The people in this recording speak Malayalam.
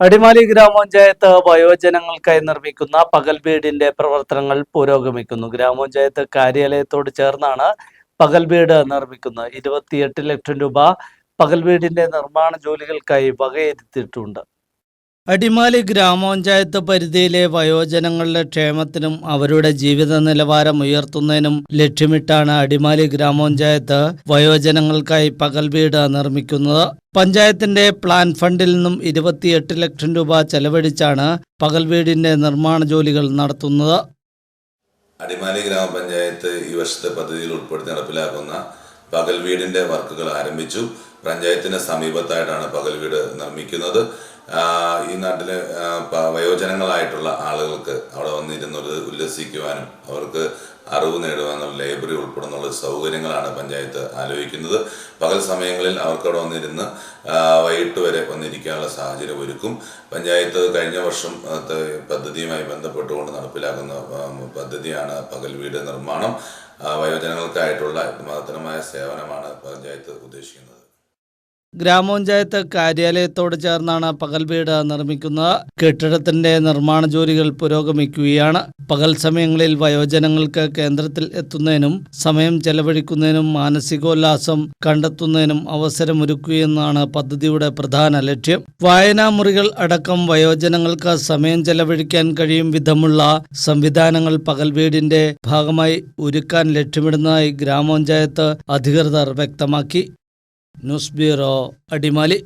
അടിമാലി ഗ്രാമപഞ്ചായത്ത് വയോജനങ്ങൾക്കായി നിർമ്മിക്കുന്ന പകൽ വീടിന്റെ പ്രവർത്തനങ്ങൾ പുരോഗമിക്കുന്നു. ഗ്രാമപഞ്ചായത്ത് കാര്യാലയത്തോട് ചേർന്നാണ് പകൽ വീട് നിർമ്മിക്കുന്നത്. ഇരുപത്തിയെട്ട് ലക്ഷം രൂപ പകൽ വീടിന്റെ നിർമ്മാണ ജോലികൾക്കായി വകയിരുത്തിയിട്ടുണ്ട്. അടിമാലി ഗ്രാമപഞ്ചായത്ത് പരിധിയിലെ വയോജനങ്ങളുടെ ക്ഷേമത്തിനും അവരുടെ ജീവിത നിലവാരം ഉയർത്തുന്നതിനും ലക്ഷ്യമിട്ടാണ് അടിമാലി ഗ്രാമപഞ്ചായത്ത് വയോജനങ്ങൾക്കായി പകൽ വീട് നിർമ്മിക്കുന്നത്. പഞ്ചായത്തിന്റെ പ്ലാൻ ഫണ്ടിൽ നിന്നും ഇരുപത്തിയെട്ട് ലക്ഷം രൂപ ചെലവഴിച്ചാണ് പകൽ വീടിന്റെ നിർമ്മാണ ജോലികൾ നടത്തുന്നത്. അടിമാലി ഗ്രാമപഞ്ചായത്ത് ഈ വർഷത്തെ പദ്ധതിയിൽ ഉൾപ്പെടുത്തി നടപ്പിലാക്കുന്ന പകൽ വീടിന്റെ വർക്കുകൾ ആരംഭിച്ചു. പഞ്ചായത്തിന് സമീപത്തായിട്ടാണ് പകൽ വീട് നിർമ്മിക്കുന്നത് ഈ നാട്ടിലെ വയോജനങ്ങളായിട്ടുള്ള ആളുകൾക്ക് അവിടെ വന്നിരുന്നത് ഉല്ലസിക്കുവാനും അവർക്ക് അറിവ് നേടുവാനും ലൈബ്രറി ഉൾപ്പെടുന്നുള്ള സൗകര്യങ്ങളാണ് പഞ്ചായത്ത് ആലോചിക്കുന്നത്. പകൽ സമയങ്ങളിൽ അവർക്ക് അവിടെ വന്നിരുന്ന് വൈകിട്ട് വരെ വന്നിരിക്കാനുള്ള സാഹചര്യം ഒരുക്കും. പഞ്ചായത്ത് കഴിഞ്ഞ വർഷം പദ്ധതിയുമായി ബന്ധപ്പെട്ടുകൊണ്ട് നടപ്പിലാക്കുന്ന പദ്ധതിയാണ് പകൽ വീട് നിർമ്മാണം വയോജനങ്ങൾക്കായിട്ടുള്ള മഹത്തരമായ സേവനമാണ് പഞ്ചായത്ത് ഉദ്ദേശിക്കുന്നത്. ഗ്രാമപഞ്ചായത്ത് കാര്യാലയത്തോട് ചേർന്നാണ് പകൽ വീട് നിർമ്മിക്കുന്നത്. കെട്ടിടത്തിന്റെ നിർമ്മാണ ജോലികൾ പുരോഗമിക്കുകയാണ്. പകൽ സമയങ്ങളിൽ വയോജനങ്ങൾക്ക് കേന്ദ്രത്തിൽ എത്തുന്നതിനും സമയം ചെലവഴിക്കുന്നതിനും മാനസികോല്ലാസം കണ്ടെത്തുന്നതിനും അവസരമൊരുക്കുകയെന്നാണ് പദ്ധതിയുടെ പ്രധാന ലക്ഷ്യം. വായനാ മുറികൾ അടക്കം വയോജനങ്ങൾക്ക് സമയം ചെലവഴിക്കാൻ കഴിയും വിധമുള്ള സംവിധാനങ്ങൾ പകൽ വീടിന്റെ ഭാഗമായി ഒരുക്കാൻ ലക്ഷ്യമിടുന്നതായി ഗ്രാമപഞ്ചായത്ത് അധികൃതർ വ്യക്തമാക്കി. ന്യൂസ് അടിമാലി.